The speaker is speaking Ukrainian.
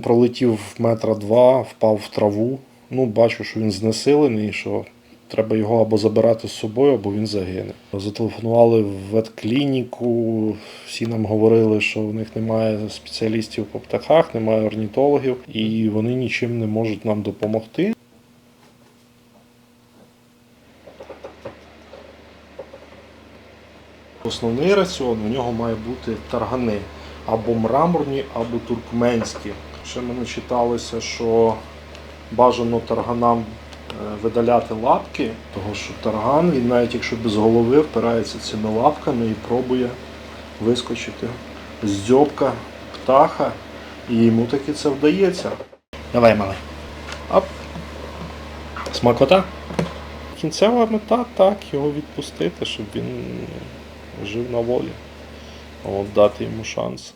пролетів метра два, впав в траву. Ну, бачу, що він знесилений, що треба його або забирати з собою, або він загине. Зателефонували в ветклініку, всі нам говорили, що в них немає спеціалістів по птахах, немає орнітологів, і вони нічим не можуть нам допомогти. Основний раціон у нього має бути таргани або мраморні, або туркменські. Ще мене читалося, що бажано тарганам е, видаляти лапки, тому що тарган, він навіть якщо без голови впирається цими лапками і пробує вискочити з дзьобка птаха, і йому таки це вдається. Давай, малий. Оп. Смакота. Кінцева мета так, його відпустити, щоб він жив на волі. От, дати йому шанс.